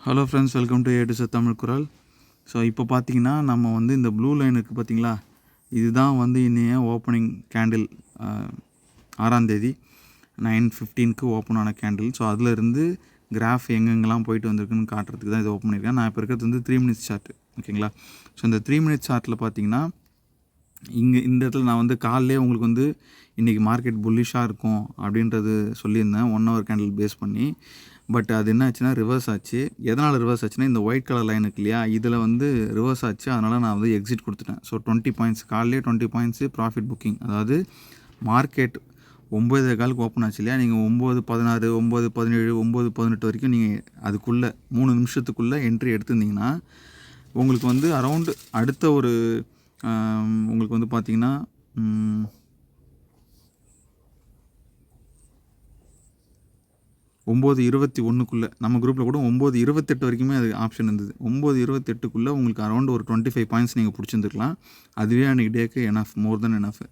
Hello friends welcome to ஏடு தமிழ் குரல் so இப்போ பார்த்தீங்கன்னா நம்ம வந்து இந்த ப்ளூ லைன் இருக்குது பார்த்தீங்களா இதுதான் வந்து இன்னைய ஓப்பனிங் கேண்டில் ஆறாம் தேதி நைன் ஃபிஃப்டீனுக்கு ஓப்பன் ஆன கேண்டில் ஸோ அதிலிருந்து கிராஃப் எங்கெங்கெல்லாம் போயிட்டு வந்திருக்குன்னு காட்டுறதுக்கு தான் இது ஓப்பன் பண்ணியிருக்கேன். நான் இப்போ இருக்கிறது வந்து த்ரீ மினிட்ஸ் சார்ட் ஓகேங்களா ஸோ இந்த த்ரீ மினிட்ஸ் சார்ட்டில் பார்த்தீங்கன்னா இங்கே இந்த இடத்துல நான் வந்து காலையிலே உங்களுக்கு வந்து இன்றைக்கி மார்க்கெட் புல்லிஷாக இருக்கும் அப்படின்றது சொல்லியிருந்தேன். ஒன் ஹவர் கேண்டில் பேஸ் பண்ணி. பட் அது என்ன ஆச்சுன்னா ரிவர்ஸ் ஆச்சு. எதனால் ரிவர்ஸ் ஆச்சுன்னா இந்த ஒயிட் கலர் லைன் இருக்கு இல்லையா இதில் வந்து ரிவர்ஸ் ஆச்சு. அதனால் நான் வந்து எக்ஸிட் கொடுத்துட்டேன். ஸோ டுவெண்ட்டி பாயிண்ட்ஸ் காலையிலே டுவெண்ட்டி பாயிண்ட்ஸு ப்ராஃபிட் புக்கிங் அதாவது மார்க்கெட் ஒம்பது காலுக்கு ஓப்பன் ஆச்சு இல்லையா நீங்கள் ஒம்பது பதினாறு ஒம்பது பதினேழு ஒம்பது பதினெட்டு வரைக்கும் நீங்கள் அதுக்குள்ளே மூணு நிமிஷத்துக்குள்ளே என்ட்ரி எடுத்திருந்தீங்கன்னா உங்களுக்கு வந்து அரவுண்டு அடுத்த ஒரு உங்களுக்கு வந்து பார்த்தீங்கன்னா ஒம்பது இருபத்தி ஒன்றுக்குள்ளே நம்ம குரூப்பில் கூட ஒம்பது இருபத்தெட்டு வரைக்குமே அது ஆப்ஷன் இருந்தது. ஒம்பது இருபத்தெட்டுக்குள்ளே உங்களுக்கு அரௌண்ட் ஒரு டுவெண்ட்டி ஃபைவ் பாயிண்ட்ஸ் நீங்கள் பிடிச்சிருந்துருக்கலாம். அதுவே அன்றைக்கி டேக்கு எனஃப் மோர் தென் எனஃப்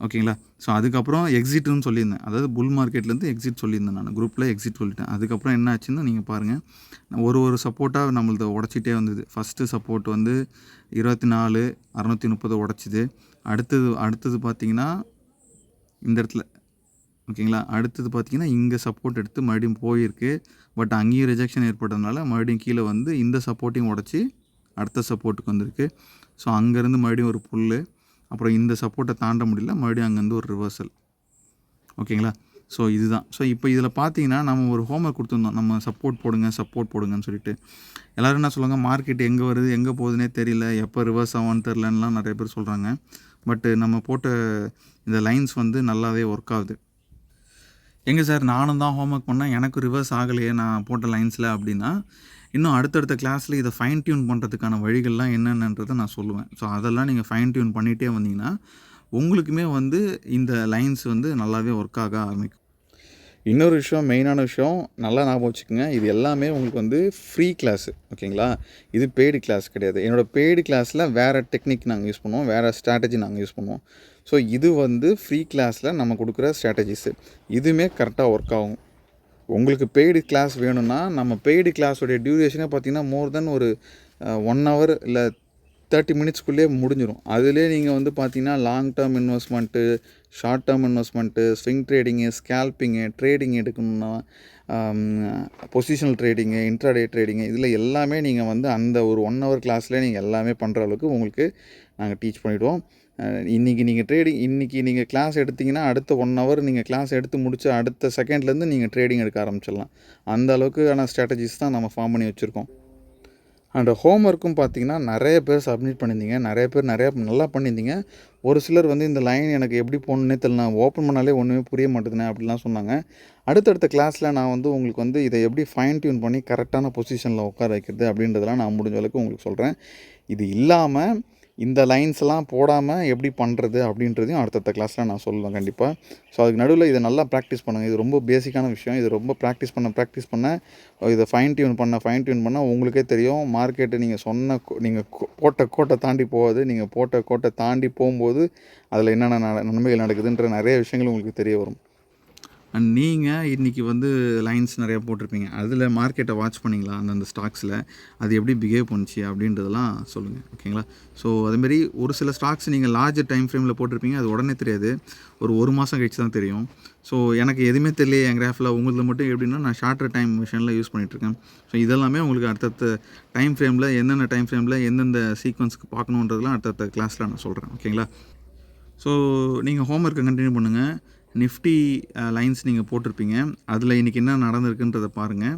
ஓகேங்களா? ஸோ அதுக்கப்புறம் எக்ஸிட்னு சொல்லியிருந்தேன். அதாவது புல் மார்க்கெட்லேருந்து எக்ஸிட் சொல்லியிருந்தேன் நான். குரூப்பில் எக்ஸிட் சொல்லிட்டேன். அதுக்கப்புறம் என்ன ஆச்சுன்னு நீங்கள் பாருங்கள் ஒரு ஒரு சப்போர்ட்டாக நம்மளது உடச்சிட்டே வந்தது. ஃபஸ்ட்டு சப்போர்ட் வந்து இருபத்தி நாலு அறநூற்றி முப்பது உடச்சிது. அடுத்தது அடுத்தது பார்த்தீங்கன்னா இந்த இடத்துல. ஓகேங்களா? அடுத்தது பார்த்தீங்கன்னா இங்கே சப்போர்ட் எடுத்து மறுபடியும் போயிருக்கு. பட் அங்கேயும் ரிஜெக்ஷன் ஏற்பட்டதுனால மறுபடியும் கீழே வந்து இந்த சப்போர்ட்டையும் உடச்சி அடுத்த சப்போர்ட்டுக்கு வந்திருக்கு. ஸோ அங்கேருந்து மறுபடியும் ஒரு புல் அப்புறம் இந்த சப்போர்ட்டை தாண்ட முடியல மறுபடியும் அங்கேருந்து ஒரு ரிவர்சல் ஓகேங்களா? ஸோ இதுதான். ஸோ இப்போ இதில் பார்த்தீங்கன்னா நம்ம ஒரு ஹோம்ஒர்க் கொடுத்துருந்தோம். நம்ம சப்போர்ட் போடுங்க சப்போர்ட் போடுங்கன்னு சொல்லிட்டு. எல்லோரும் என்ன சொல்லுவாங்க? மார்க்கெட் எங்கே வருது எங்கே போகுதுன்னே தெரியல. எப்போ ரிவர்ஸ் ஆகும்னு தெரிலன்னுலாம் நிறைய பேர் சொல்கிறாங்க பட்டு நம்ம போட்ட இந்த லைன்ஸ் வந்து நல்லாவே ஒர்க் ஆகுது. எங்கே சார் நானும் தான் ஹோம்ஒர்க் பண்ணேன். எனக்கு ரிவர்ஸ் ஆகலையே நான் போட்ட லைன்ஸில் அப்படின்னா இன்னும் அடுத்தடுத்த கிளாஸில் இதை ஃபைன் டியூன் பண்ணுறதுக்கான வழிகள்லாம் என்னென்னன்றதை நான் சொல்லுவேன். ஸோ அதெல்லாம் நீங்கள் ஃபைன் டியூன் பண்ணிகிட்டே வந்தீங்கன்னா உங்களுக்குமே வந்து இந்த லைன்ஸ் வந்து நல்லாவே ஒர்க் ஆக ஆரம்பிக்கும். இன்னொரு விஷயம் மெயினான விஷயம் நல்லா ஞாபகம் வச்சுக்கோங்க. இது எல்லாமே உங்களுக்கு வந்து ஃப்ரீ கிளாஸு ஓகேங்களா இது பெய்டு கிளாஸ் கிடையாது. என்னோடய பெய்டு கிளாஸில் வேறு டெக்னிக் நாங்கள் யூஸ் பண்ணுவோம். வேறு ஸ்ட்ராட்டஜி நாங்கள் யூஸ் பண்ணுவோம். ஸோ இது வந்து ஃப்ரீ கிளாஸில் நம்ம கொடுக்குற ஸ்ட்ராட்டஜிஸு இதுவுமே கரெக்டாக ஒர்க் ஆகும். உங்களுக்கு பெய்டு கிளாஸ் வேணும்னா நம்ம பெய்டு கிளாஸோடைய டியூரேஷனே பார்த்தீங்கன்னா மோர் தென் ஒரு ஒன் ஹவர் இல்லை தேர்ட்டி மினிட்ஸ்க்குள்ளேயே முடிஞ்சிடும் அதிலே நீங்கள் வந்து பார்த்தீங்கன்னா long term investment short term investment swing trading scalping trading எடுக்கணும்னா பொசிஷனல் ட்ரேடிங்கு இன்ட்ராடே ட்ரேடிங்கு இதில் எல்லாமே நீங்கள் வந்து அந்த ஒரு ஒன் ஹவர் கிளாஸ்லேயே நீங்கள் எல்லாமே பண்ணுற அளவுக்கு உங்களுக்கு நாங்கள் டீச் பண்ணிவிடுவோம் இன்றைக்கி நீங்கள் ட்ரேடிங் இன்றைக்கி நீங்கள் கிளாஸ் எடுத்தீங்கன்னா அடுத்த ஒன் ஹவர் நீங்கள் கிளாஸ் எடுத்து முடிச்ச அடுத்த செகண்ட்லேருந்து நீங்கள் ட்ரேடிங் எடுக்க ஆரம்பிச்சிடலாம். அந்த அளவுக்கான ஸ்ட்ராட்டஜிஸ் தான் நம்ம ஃபார்ம் பண்ணி வச்சுருக்கோம். அண்ட் ஹோம் ஒர்க்கும் பார்த்தீங்கன்னா நிறைய பேர் சப்மிட் பண்ணியிருந்தீங்க. நிறைய பேர் நிறையா நல்லா பண்ணியிருந்தீங்க. ஒரு சிலர் வந்து இந்த லைன் எனக்கு எப்படி போகணுன்னே தெரியல. நான் ஓப்பன் பண்ணாலே ஒன்றுமே புரிய மாட்டேதுனே அப்படிலாம் சொன்னாங்க. அடுத்தடுத்த கிளாஸில் நான் வந்து உங்களுக்கு வந்து இதை எப்படி ஃபைன் டியூன் பண்ணி கரெக்டான பொசிஷனில் உட்கார வைக்கிறது அப்படின்றதெல்லாம் நான் முடிஞ்ச அளவுக்கு உங்களுக்கு சொல்கிறேன் இது இல்லாமல் இந்த லைன்ஸ்லாம் போடாமல் எப்படி பண்ணுறது அப்படின்றதையும் அடுத்தடுத்த கிளாஸில் நான் சொல்லுவேன் கண்டிப்பாக ஸோ அதுக்கு நடுவில் இதை நல்லா ப்ராக்டிஸ் பண்ணுங்கள் இது ரொம்ப பேசிக்கான விஷயம். இது ரொம்ப ப்ராக்டிஸ் பண்ண ப்ராக்டிஸ் பண்ண இதை ஃபைன் டியூன் பண்ண ஃபைன் டியூன் பண்ணால் உங்களுக்கே தெரியும். மார்க்கெட்டு நீங்கள் சொன்ன நீங்கள் போட்ட கோட்டை தாண்டி போகாது. நீங்கள் போட்ட கோட்டை தாண்டி போகும்போது அதில் என்னென்ன நன்மைகள் நடக்குதுன்ற நிறைய விஷயங்கள் உங்களுக்கு தெரிய வரும். அண்ட் நீங்கள் இன்றைக்கி வந்து லைன்ஸ் நிறையா போட்டிருப்பீங்க. அதில் மார்க்கெட்டை வாட்ச் பண்ணிங்களா? அந்தந்த ஸ்டாக்ஸில் அது எப்படி பிஹேவ் பண்ணுச்சு? அப்படின்றதெல்லாம் சொல்லுங்கள் ஓகேங்களா ஸோ அதேமாரி ஒரு சில ஸ்டாக்ஸ் நீங்கள் லார்ஜர் டைம் ஃப்ரேமில் போட்டிருப்பீங்க. அது உடனே தெரியாது. ஒரு ஒரு மாதம் கழிச்சு தான் தெரியும். ஸோ எனக்கு எதுவுமே தெரியல என் கிராஃபில் உங்களுக்கு மட்டும் எப்படின்னா நான் ஷார்ட்டர் டைம் மிஷினில் யூஸ் பண்ணிகிட்ருக்கேன் ஸோ இதெல்லாமே உங்களுக்கு அடுத்தடுத்த டைம் ஃப்ரேமில் என்னென்ன டைம் ஃப்ரேமில் எந்தெந்த சீக்வன்ஸ்க்கு பார்க்கணுன்றதெல்லாம் அடுத்தடுத்த கிளாஸில் நான் சொல்கிறேன் ஓகேங்களா ஸோ நீங்கள் ஹோம் ஒர்க்கை கண்டினியூ பண்ணுங்கள் நிஃப்டி லைன்ஸ் நீங்கள் போட்டிருப்பீங்க. அதில் இன்றைக்கி என்ன நடந்திருக்குன்றதை பாருங்கள்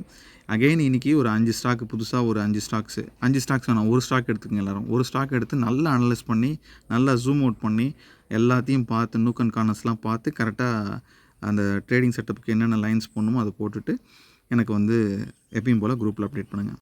அகைன் இன்றைக்கி ஒரு அஞ்சு ஸ்டாக்கு புதுசாக ஒரு அஞ்சு ஸ்டாக்ஸு. அஞ்சு ஸ்டாக்ஸ் வேணாம். ஒரு ஸ்டாக் எடுத்துக்கங்க எல்லாரும். ஒரு ஸ்டாக் எடுத்து நல்லா அனலைஸ் பண்ணி நல்லா ஜூம் அவுட் பண்ணி எல்லாத்தையும் பார்த்து நூக் அண்ட் கார்னர்ஸ்லாம் பார்த்து கரெக்டாக அந்த ட்ரேடிங் செட்டப்புக்கு என்னென்ன லைன்ஸ் போடணுமோ அதை போட்டுட்டு எனக்கு வந்து எப்பயும் போல் குரூப்பில் அப்டேட் பண்ணுங்கள்